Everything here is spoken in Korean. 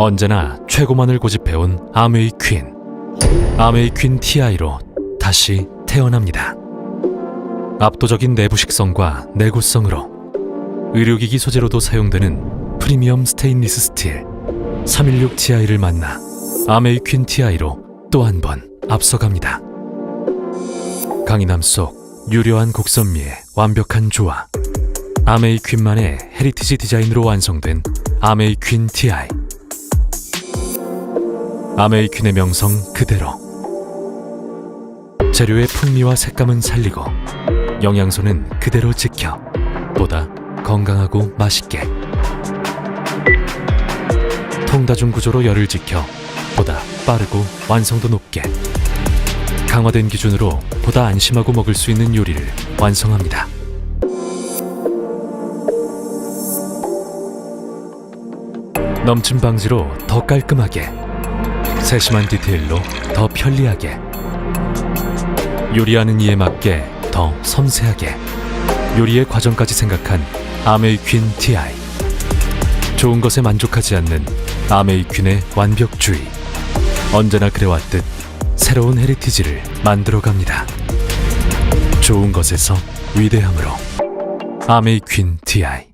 언제나 최고만을 고집해온 아메이 퀸. 아메이 퀸 TI로 다시 태어납니다. 압도적인 내부 식성과 내구성으로 의료기기 소재로도 사용되는 프리미엄 스테인리스 스틸 316 TI를 만나 아메이 퀸 TI로 또 한 번 앞서갑니다. 강인함 속 유려한 곡선미의 완벽한 조화. 아메이 퀸만의 헤리티지 디자인으로 완성된 아메이 퀸 TI. 아메이 퀸의 명성 그대로. 재료의 풍미와 색감은 살리고 영양소는 그대로 지켜 보다 건강하고 맛있게. 통다중 구조로 열을 지켜 보다 빠르고 완성도 높게. 강화된 기준으로 보다 안심하고 먹을 수 있는 요리를 완성합니다. 넘침 방지로 더 깔끔하게, 세심한 디테일로 더 편리하게, 요리하는 이에 맞게 더 섬세하게, 요리의 과정까지 생각한 아메이 퀸 TI. 좋은 것에 만족하지 않는 아메이 퀸의 완벽주의. 언제나 그래왔듯 새로운 헤리티지를 만들어갑니다. 좋은 것에서 위대함으로 아메이 퀸 TI